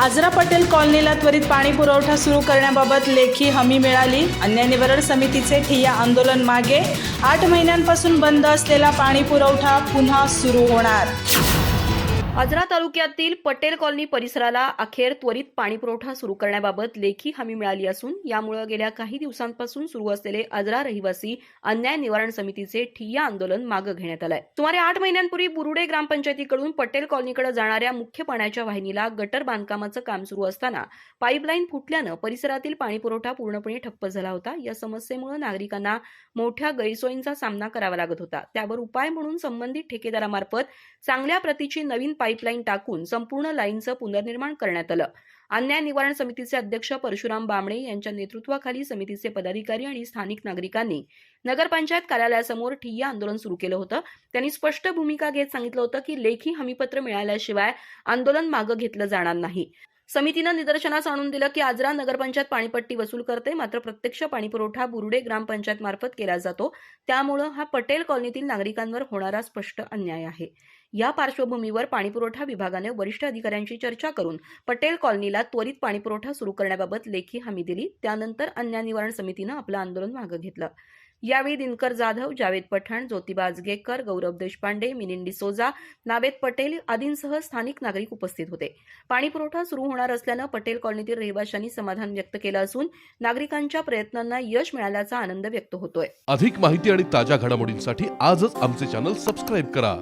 आजरा पटेल कॉलनीला त्वरित पाणी पुरवठा सुरू करण्याबाबत लेखी हमी मिळाली. अन्य निवारण समितीचे ठिय्या आंदोलन मागे. आठ महिन्यांपासून बंद असलेला पाणी पुरवठा पुन्हा सुरू होणार. आजरा तालुक्यातील पटेल कॉलनी परिसराला अखेर त्वरित पाणीपुरवठा सुरू करण्याबाबत लेखी हमी मिळाली असून यामुळे गेल्या काही दिवसांपासून सुरू असलेले आजरा रहिवासी अन्याय निवारण समितीचे ठिय्या आंदोलन मागे घेण्यात आलंय. सुमारे आठ महिन्यांपूर्वी बुरुडे ग्रामपंचायतीकडून पटेल कॉलनीकडे जाणाऱ्या मुख्य पाण्याच्या वाहिनीला गटर बांधकामाचं काम सुरू असताना पाईपलाईन फुटल्यानं परिसरातील पाणीपुरवठा पूर्णपणे ठप्प झाला होता. या समस्येमुळे नागरिकांना मोठ्या गैरसोयींचा सामना करावा लागत होता. त्यावर उपाय म्हणून संबंधित ठेकेदारामार्फत चांगल्या प्रतीची नवीन पाईपलाईन टाकून संपूर्ण लाईनचं पुनर्निर्माण करण्यात आलं. अन्याय निवारण समितीचे अध्यक्ष परशुराम बामणे यांच्या नेतृत्वाखाली समितीचे पदाधिकारी आणि स्थानिक नागरिकांनी नगरपंचायत कार्यालयासमोर ठिय्या आंदोलन सुरू केलं होतं. त्यांनी स्पष्ट भूमिका घेत सांगितलं होतं की लेखी हमीपत्र मिळाल्याशिवाय आंदोलन मागं घेतलं जाणार नाही. समितीनं निदर्शनास आणून दिलं की आजरा नगरपंचायत पाणीपट्टी वसूल करते मात्र प्रत्यक्ष पाणीपुरवठा बुरुडे ग्रामपंचायत मार्फत केला जातो. त्यामुळं हा पटेल कॉलनीतील नागरिकांवर होणारा स्पष्ट अन्याय आहे. या पार्श्वभूमीवर पाणीपुरवठा विभागाने वरिष्ठ अधिकाऱ्यांशी चर्चा करून पटेल कॉलनीला त्वरित पाणीपुरवठा सुरू करण्याबाबत लेखी हमी दिली. त्यानंतर अन्याय निवारण समितीनं आपलं आंदोलन मागं घेतलं. यावेळी दिनकर जाधव जावेद पठाण ज्योतिबा आजगेकर गौरव देशपांडे मिलिंद डिसोजा नावेद पटेल आदींसह स्थानिक नागरिक उपस्थित होते. पाणीपुरवठा सुरू होणार असल्यानं पटेल कॉलनीतील रहिवाशांनी समाधान व्यक्त केलं असून नागरिकांच्या प्रयत्नांना यश मिळाल्याचा आनंद व्यक्त होतोय. अधिक माहिती आणि ताज्या घडामोडींसाठी आजच आमचे चॅनल सबस्क्राईब करा.